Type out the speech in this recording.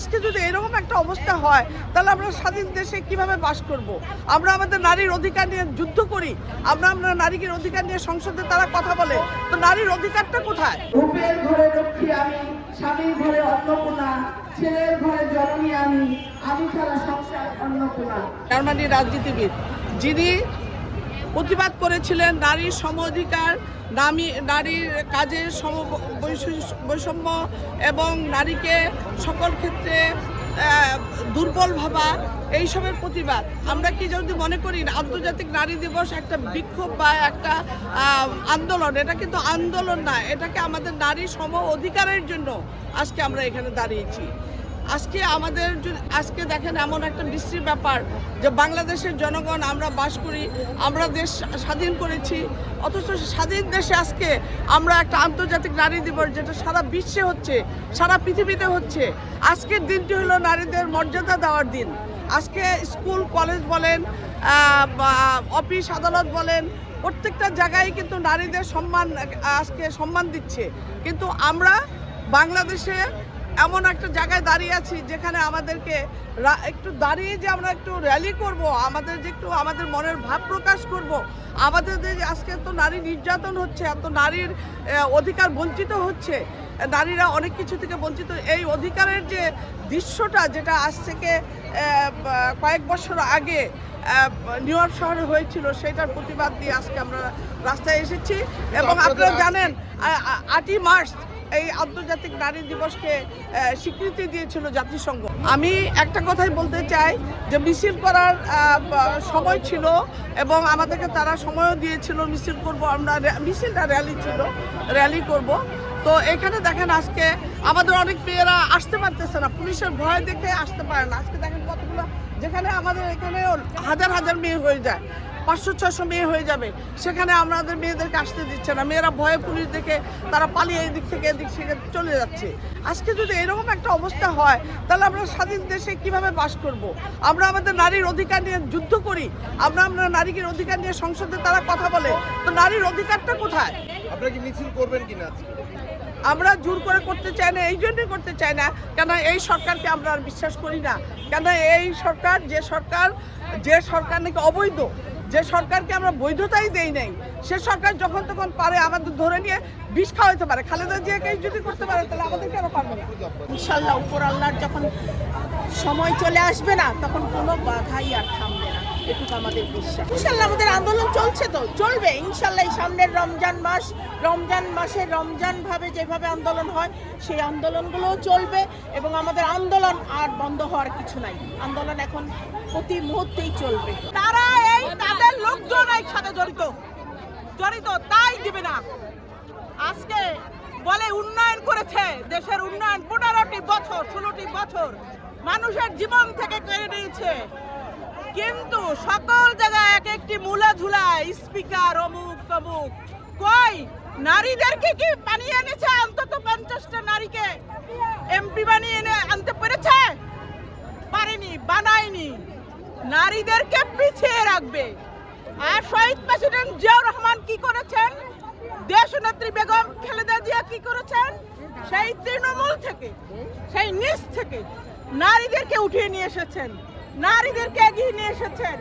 আজকে যদি এরকম একটা অবস্থা হয় তাহলে আমরা স্বাধীন দেশে কীভাবে বাস করব। আমরা আমাদের নারীর অধিকার নিয়ে যুদ্ধ করি আমরা আমরা নারীর অধিকার নিয়ে সংসদে তারা কথা বলে তো নারীর অধিকারটা কোথায় রূপের ঘরে লক্ষ্মী আমি স্বামীর ঘরে অন্নপূর্ণা ছেলের ঘরে জননী আমি আমি ছাড়া সংসার অন্নপূর্ণা জার্মানি রাজনীতিবিদ যিনি প্রতিবাদ করেছিলেন নারীর সম অধিকার নামী, নারীর কাজের সম বৈষম্য এবং নারীকে সকল ক্ষেত্রে দুর্বল ভাবা, এইসবের প্রতিবাদ। আমরা কি যদি মনে করি আন্তর্জাতিক নারী দিবস একটা বিক্ষোভ বা একটা আন্দোলন, এটা কিন্তু আন্দোলন না, এটাকে আমাদের নারী সম অধিকারের জন্য আজকে আমরা এখানে দাঁড়িয়েছি। আজকে আমাদের আজকে দেখেন এমন একটা বিশ্রী ব্যাপার যে বাংলাদেশের জনগণ আমরা বাস করি, আমরা দেশ স্বাধীন করেছি, অথচ স্বাধীন দেশে আজকে আমরা একটা আন্তর্জাতিক নারী দিবস যেটা সারা বিশ্বে হচ্ছে, সারা পৃথিবীতে হচ্ছে। আজকের দিনটি হলো নারীদের মর্যাদা দেওয়ার দিন। আজকে স্কুল, কলেজ বলেন অফিস, আদালত বলেন, প্রত্যেকটা জায়গায় কিন্তু নারীদের সম্মান আজকে সম্মান দিচ্ছে। কিন্তু আমরা বাংলাদেশে এমন একটা জায়গায় দাঁড়িয়ে আছি যেখানে আমাদেরকে একটু দাঁড়িয়ে যে আমরা একটু র্যালি করব আমাদের যে একটু আমাদের মনের ভাব প্রকাশ করব আমাদের যে আজকে তো নারী নির্যাতন হচ্ছে এত নারীর অধিকার বঞ্চিত হচ্ছে নারীরা অনেক কিছু থেকে বঞ্চিত। এই অধিকারের যে দৃশ্যটা যেটা আজ থেকে কয়েক বছর আগে নিউ ইয়র্ক শহরে হয়েছিল সেটার প্রতিবাদ দিয়ে আজকে আমরা রাস্তায় এসেছি। এবং আপনারা জানেন আটই মার্চ এই আন্তর্জাতিক নারী দিবসকে স্বীকৃতি দিয়েছিল জাতিসংঘ। আমি একটা কথাই বলতে চাই যে মিছিল করার সময় ছিল এবং আমাদেরকে তারা সময়ও দিয়েছিল। মিছিল করব আমরা মিছিলটা র্যালি ছিল র্যালি করব। তো এখানে দেখেন আজকে আমাদের অনেক মেয়েরা আসতে পারতেছে না। পুলিশের ভয় দেখে আসতে পারে না। আজকে দেখেন কতগুলো যেখানে আমাদের এখানে হাজার হাজার মেয়ে হয়ে যায়। পাঁচশো ছশো মেয়ে হয়ে যাবে। সেখানে আমাদের মেয়েদেরকে আসতে দিচ্ছে না। মেয়েরা ভয়ে পুলিশ দেখে তারা পালিয়ে এদিক থেকে এদিক থেকে চলে যাচ্ছে। আজকে যদি এরকম একটা অবস্থা হয়, তাহলে আমরা স্বাধীন দেশে কীভাবে বাস করব। আমরা আমাদের নারীর অধিকার নিয়ে যুদ্ধ করি। আমরা আমরা নারীর অধিকার নিয়ে সংসদে তারা কথা বলে। তো নারীর অধিকারটা কোথায়? আপনারা কি মিছিল করবেন কিনা আমরা জোর করে করতে চাই না, এই জন্যই করতে চাই না। কেন এই সরকারকে আমরা আর বিশ্বাস করি না। কেন এই সরকার, যে সরকার যে সরকার নাকি অবৈধ, যে সরকারকে আমরা বৈধতাই দেই নাই, সে সরকার যখন তখন পারে আমাদের ধরে নিয়ে বিষ খাওয়াতে পারে। খালেদা জিয়াকে যদি করতে পারে, তাহলে আমাদের কেন পারবে না? ইনশাল্লাহ উপর আল্লাহর যখন সময় চলে আসবে না, তখন কোনো বাধাই আর থামবে আমাদের আন্দোলন চলছে তো, চলবে। ইনশাল্লাহ সামনের রমজান মাস, রমজান মাসে রমজান ভাবে যেভাবে আন্দোলন হয়, সেই আন্দোলনগুলোও চলবে এবং আমাদের আন্দোলন আর বন্ধ হওয়ার কিছু নাই। আন্দোলন এখন প্রতি মুহূর্তেই চলবে। তারা এই তাদের লোকজন সাথে জড়িত। জড়িত, তাই দিবে না। আজকে বলে উন্নয়ন করেছে দেশের উন্নয়ন পনেরোটি বছর, ষোলোটি বছর মানুষের জীবন থেকে কেড়ে নিয়েছে। কিন্তু সকল জায়গায় এক একটি মূলা ঝুলা স্পিকার অমুক তমুক। কই? নারীদেরকে কি বানিয়ে এনেছে? অন্তত পঞ্চাশটা নারীকে এমপি বানিয়ে এনে আনতে পেরেছে? পারেনি, বানায়নি। নারীদেরকে পিছিয়ে রাখবে। আর শহীদ প্রেসিডেন্ট জিয়াউর রহমান কি করেছেন? দেশ নেত্রী বেগম খালেদা জিয়া কি করেছেন? সেই তৃণমূল থেকে, সেই নিচ থেকে নারীদেরকে উঠিয়ে নিয়ে এসেছেন। নারীদেরকে এগিয়ে নিয়ে এসেছেন।